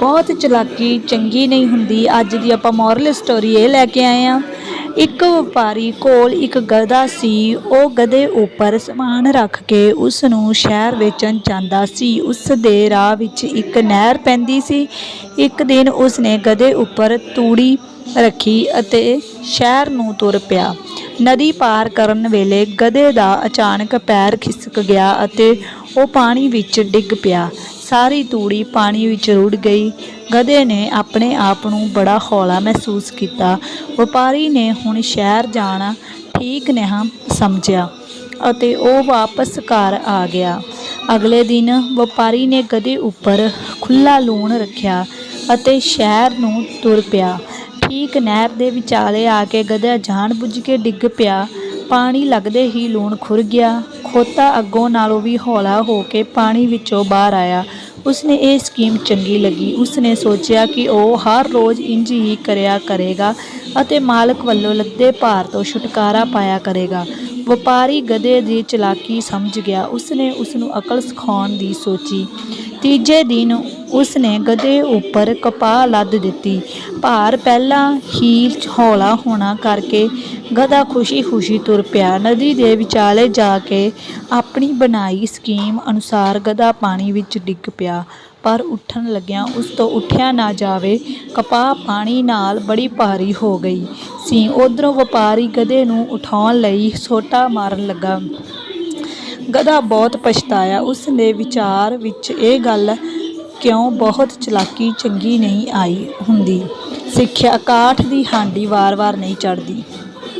ਬਹੁਤ ਚਲਾਕੀ, ਚੰਗੀ ਨਹੀਂ ਹੁੰਦੀ। ਅੱਜ ਦੀ ਆਪਾਂ ਮੋਰਲ ਸਟੋਰੀ ਇਹ ਲੈ ਕੇ ਆਏ ਆ ਇੱਕ ਵਪਾਰੀ ਕੋਲ ਇੱਕ ਗਧਾ ਸੀ, ਉਹ ਗਧੇ ਉੱਪਰ ਸਮਾਨ ਰੱਖ ਕੇ ਉਸ ਨੂੰ ਸ਼ਹਿਰ ਵੇਚਣ ਜਾਂਦਾ ਸੀ। ਉਸ ਦੇ ਰਾਹ ਵਿੱਚ ਇੱਕ ਨਹਿਰ ਪੈਂਦੀ ਸੀ। ਇੱਕ ਦਿਨ ਉਸ ਨੇ ਗਧੇ ਉੱਪਰ ਤੂੜੀ ਰੱਖੀ ਅਤੇ ਸ਼ਹਿਰ ਨੂੰ ਤੁਰ ਪਿਆ। ਨਦੀ ਪਾਰ ਕਰਨ ਵੇਲੇ ਗਧੇ ਦਾ ਅਚਾਨਕ ਪੈਰ ਖਿਸਕ ਗਿਆ ਅਤੇ ਉਹ ਪਾਣੀ ਵਿੱਚ ਡਿੱਗ ਪਿਆ। ਸਾਰੀ ਤੂੜੀ ਪਾਣੀ ਵਿੱਚ ਰੁੜ ਗਈ। ਗਧੇ ਨੇ ਆਪਣੇ ਆਪ ਨੂੰ ਬੜਾ ਹੌਲਾ ਮਹਿਸੂਸ ਕੀਤਾ। ਵਪਾਰੀ ਨੇ ਹੁਣ ਸ਼ਹਿਰ ਜਾਣਾ ਠੀਕ ਨਹੀਂ ਸਮਝਿਆ ਅਤੇ ਉਹ ਵਾਪਸ ਘਰ ਆ ਗਿਆ। ਅਗਲੇ ਦਿਨ ਵਪਾਰੀ ਨੇ ਗਧੇ ਉੱਪਰ ਖੁੱਲਾ ਲੂਣ ਰੱਖਿਆ ਅਤੇ ਸ਼ਹਿਰ ਨੂੰ ਤੁਰ ਪਿਆ। ਠੀਕ ਨਹਿਰ ਦੇ ਵਿਚਾਲੇ ਆ ਕੇ ਗਧਾ ਜਾਣ-ਬੁੱਝ ਕੇ ਡਿੱਗ ਪਿਆ। ਪਾਣੀ ਲੱਗਦੇ ਹੀ ਲੂਣ ਖੁਰ ਗਿਆ। ਖੋਤਾ ਅੱਗੋਂ ਨਾਲੋਂ ਵੀ ਹੌਲਾ ਹੋ ਕੇ ਪਾਣੀ ਵਿੱਚੋਂ ਬਾਹਰ ਆਇਆ। ਉਸਨੇ ਇਹ ਸਕੀਮ ਚੰਗੀ ਲੱਗੀ। ਉਸਨੇ ਸੋਚਿਆ ਕਿ ਉਹ ਹਰ ਰੋਜ਼ ਇੰਜ ਹੀ ਕਰਿਆ ਕਰੇਗਾ ਅਤੇ ਮਾਲਕ ਵੱਲੋਂ ਲੱਦੇ ਭਾਰ ਤੋਂ ਛੁਟਕਾਰਾ ਪਾਇਆ ਕਰੇਗਾ। ਵਪਾਰੀ ਗਧੇ ਦੀ ਚਲਾਕੀ ਸਮਝ ਗਿਆ। ਉਸਨੇ ਉਸ ਨੂੰ ਅਕਲ ਸਿਖਾਉਣ ਦੀ ਸੋਚੀ। ਤੀਜੇ ਦਿਨ ਉਸਨੇ ਗਧੇ ਉੱਪਰ ਕਪਾਹ ਲੱਦ ਦਿੱਤੀ। ਭਾਰ ਪਹਿਲਾਂ ਹੀ ਹੌਲਾ ਹੋਣਾ ਕਰਕੇ ਗਧਾ ਖੁਸ਼ੀ-ਖੁਸ਼ੀ ਤੁਰ ਪਿਆ। ਨਦੀ ਦੇ ਵਿਚਾਲੇ ਜਾ ਕੇ ਆਪਣੀ ਬਣਾਈ ਸਕੀਮ ਅਨੁਸਾਰ ਗਧਾ ਪਾਣੀ ਵਿੱਚ ਡਿੱਗ ਪਿਆ। ਪਰ ਉੱਠਣ ਲੱਗਿਆ ਉਸ ਤੋਂ ਉੱਠਿਆ ਨਾ ਜਾਵੇ, ਕਪਾਹ ਪਾਣੀ ਨਾਲ ਬੜੀ ਭਾਰੀ ਹੋ ਗਈ। ਸੀ ਉਧਰੋਂ ਵਪਾਰੀ ਗਧੇ ਨੂੰ ਉਠਾਉਣ ਲਈ ਸੋਟਾ ਮਾਰਨ ਲੱਗਾ। ਗਧਾ ਬਹੁਤ ਪਛਤਾਇਆ। ਉਸ ਦੇ ਵਿਚਾਰ ਵਿੱਚ ਇਹ ਗੱਲ ਕਿਉਂ ਬਹੁਤ ਚਲਾਕੀ ਚੰਗੀ ਨਹੀਂ ਆਈ ਹੁੰਦੀ। ਸਿੱਖਿਆ ਕਾਠ ਦੀ ਹਾਂਡੀ ਵਾਰ-ਵਾਰ ਨਹੀਂ ਚੜ੍ਹਦੀ।